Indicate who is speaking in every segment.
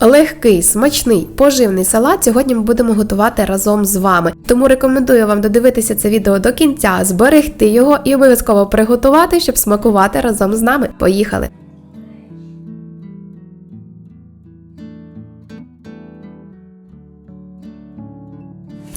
Speaker 1: Легкий, смачний, поживний салат сьогодні ми будемо готувати разом з вами. Тому рекомендую вам додивитися це відео до кінця, зберегти його і обов'язково приготувати, щоб смакувати разом з нами. Поїхали!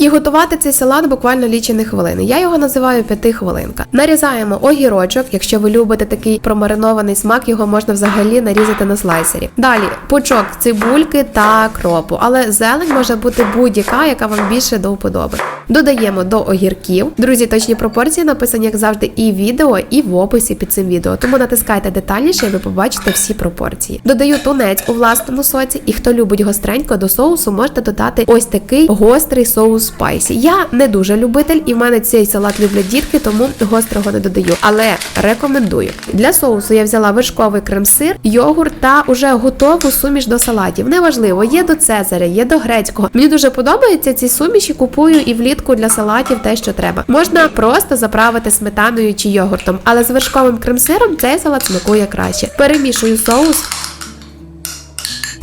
Speaker 1: І готувати цей салат буквально лічені хвилини. Я його називаю п'ятихвилинка. Нарізаємо огірочок. Якщо ви любите такий промаринований смак, його можна взагалі нарізати на слайсері. Далі пучок цибульки та кропу, але зелень може бути будь-яка, яка вам більше до вподоби. Додаємо до огірків. Друзі, точні пропорції написані, як завжди, і в відео, і в описі під цим відео. Тому натискайте детальніше, і ви побачите всі пропорції. Додаю тунець у власному соці, і хто любить гостренько до соусу, можете додати ось такий гострий соус спайсі. Я не дуже любитель, і в мене цей салат люблять дітки, тому гострого не додаю. Але рекомендую. Для соусу я взяла вершковий крем-сир, йогурт та уже готову суміш до салатів. Неважливо, є до Цезаря, є до грецького. Мені дуже подобаються ці суміші. Купую і влітку для салатів те, що треба. Можна просто заправити сметаною чи йогуртом, але з вершковим крем-сиром цей салат смакує краще. Перемішую соус.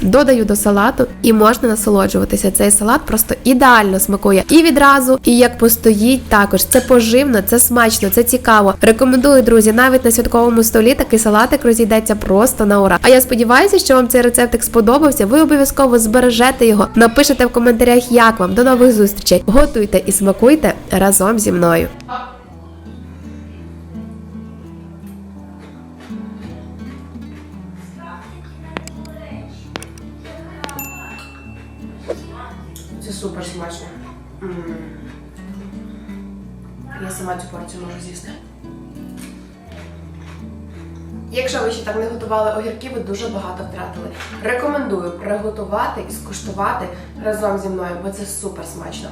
Speaker 1: Додаю до салату і можна насолоджуватися. Цей салат просто ідеально смакує і відразу, і як постоїть також. Це поживно, це смачно, це цікаво. Рекомендую, друзі, навіть на святковому столі такий салатик розійдеться просто на ура. А я сподіваюся, що вам цей рецептик сподобався. Ви обов'язково збережете його, напишете в коментарях, як вам. До нових зустрічей. Готуйте і смакуйте разом зі мною.
Speaker 2: Це супер смачно. Я сама цю порцію можу з'їсти. Якщо ви ще так не готували огірки, ви дуже багато втратили. Рекомендую приготувати і скуштувати разом зі мною, бо це супер смачно.